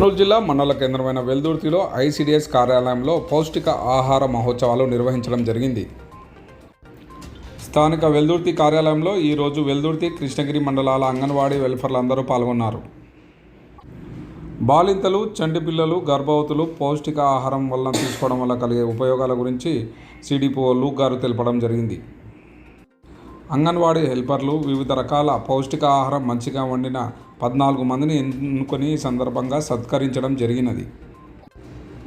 కర్నూలు జిల్లా మండల కేంద్రమైన వెల్దుర్తిలో ఐసిడిఎస్ కార్యాలయంలో పౌష్టిక ఆహార మహోత్సవాలు నిర్వహించడం జరిగింది. స్థానిక వెల్దుర్తి కార్యాలయంలో ఈరోజు వెల్దుర్తి కృష్ణగిరి మండలాల అంగన్వాడీ వెల్ఫర్లు అందరూ పాల్గొన్నారు. బాలింతలు చంటి పిల్లలు గర్భవతులు పౌష్టిక ఆహారం వల్ల తీసుకోవడం వల్ల కలిగే ఉపయోగాల గురించి సిడిపిఓ లూక్ గారు తెలపడం జరిగింది. అంగన్వాడీ హెల్పర్లు వివిధ రకాల పౌష్టిక ఆహారం మంచిగా వండిన పద్నాలుగు మందిని ఎన్నుకొని సందర్భంగా సత్కరించడం జరిగినది.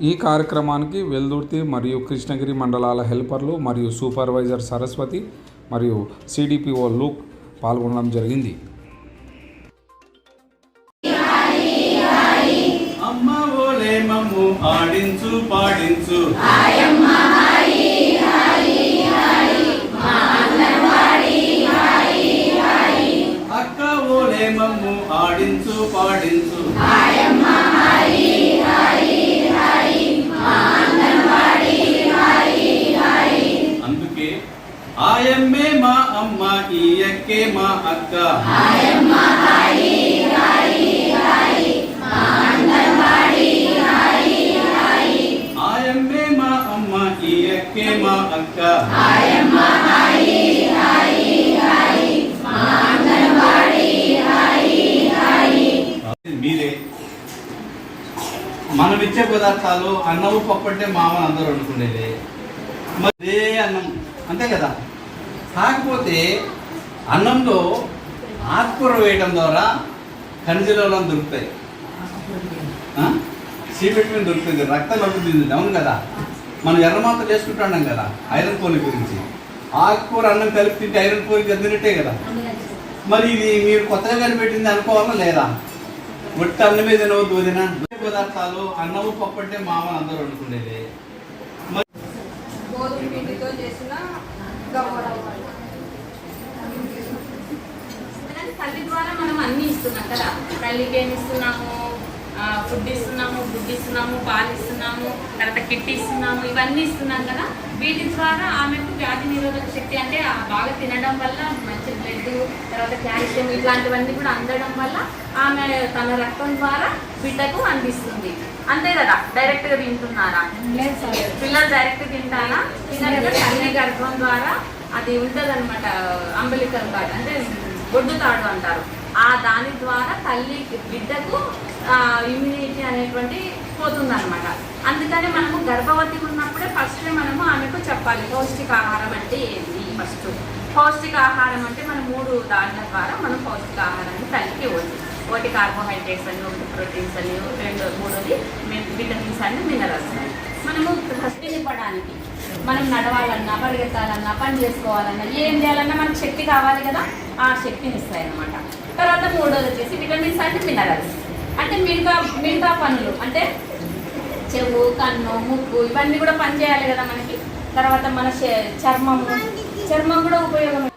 ఈ కార్యక్రమానికి వెల్దుర్తి మరియు కృష్ణగిరి మండలాల హెల్పర్లు మరియు సూపర్వైజర్ సరస్వతి మరియు సిడిపిఓ లూక్ పాల్గొనడం జరిగింది. ఆడించు పాడించు. మమ్ము ఆడించు పాడించు. అందుకే ఆయమ్మే మా అమ్మ ఈ అక్కే మా అక్క. ఆయమ్మే మా అమ్మ ఈ అక్కే మా అక్క. మనం ఇచ్చే పదార్థాలు అన్నము పప్పు అంటే మామని అందరూ వండుకునేది మరి అదే అన్నం అంతే కదా? కాకపోతే అన్నంలో ఆకుకూర వేయడం ద్వారా ఖనిజలలో దొరుకుతాయి. ఆ? దొరుకుతుంది రక్తం లభిస్తుంది అవును కదా? మనం ఎర్రమాతలు వేసుకుంటున్నాం కదా ఐరన్ పోలి గురించి. ఆకుకూర అన్నం కలిపి తింటే ఐరన్ పోలి గద్దినట్టే కదా? మరి ఇది మీరు కొత్తగా కనిపెట్టింది అనుకోవాలా లేదా? ఒట్టి అన్నమే తినవద్దు వదిన పదార్థాలు అన్నము పప్పు అంటే మామని అందరూ వండుకునేది. మరి గోధుమ పిండితో చేసిన గవ్వరవ్వలు తల్లి ద్వారా మనం అన్ని ఇస్తున్నాం కదా. తల్లికి ఏమి ఇస్తున్నాము? ఆ, ఫుడ్ ఇస్తున్నాము గుడ్డు ఇస్తున్నాము పాలు ఇస్తున్నాము తర్వాత కిట్ ఇస్తున్నాము ఇవన్నీ ఇస్తున్నాం కదా. వీటి ద్వారా ఆమెకు వ్యాధి నిరోధక శక్తి అంటే ఆ బాగా తినడం వల్ల మంచి బ్లడ్ తర్వాత కాల్షియం ఇట్లాంటివన్నీ కూడా అందడం వల్ల ఆమె తన రక్తం ద్వారా బిడ్డకు అందిస్తుంది. అంతే కదా? డైరెక్ట్గా తింటున్నారా? పిల్లలు డైరెక్ట్ తింటారా? తల్లి గర్భం ద్వారా అది ఉంటుంది అనమాట అంబలికల్ కార్డ్ అంటే బొడ్డు తాడు అంటారు. ఆ దాని ద్వారా తల్లి బిడ్డకు ఇమ్యూనిటీ అనేటువంటి పోతుందన్నమాట. అందుకని మనము గర్భవతి ఉన్నప్పుడే ఫస్ట్ మనము ఆమెకు చెప్పాలి పౌష్టికాహారం అంటే ఏంటి? ఫస్ట్. పౌష్టికాహారం అంటే మనం మూడు దానిల ద్వారా మనం పౌష్టికాహారాన్ని తల్లికి ఇవ్వచ్చు. ఒకటి కార్బోహైడ్రేట్స్ అని ఒకటి ప్రోటీన్స్ అని రెండు మూడోది విటమిన్స్ అని మినరల్స్ అని. మనము ఫస్ట్ ఇవ్వడానికి మనం నడవాలన్నా పరిగెత్తాలన్నా పని చేసుకోవాలన్నా ఏం చేయాలన్నా మనకు శక్తి కావాలి కదా ఆ శక్తిని ఇస్తాయి అన్నమాట తర్వాత మూడోది వచ్చేసి విటమిన్స్ అంటే మినరల్స్. అంటే మిగతా మిగతా పనులు అంటే చెవు కన్ను ముక్కు ఇవన్నీ కూడా పనిచేయాలి కదా మనకి. తర్వాత మన చర్మము. చర్మం కూడా ఉపయోగం.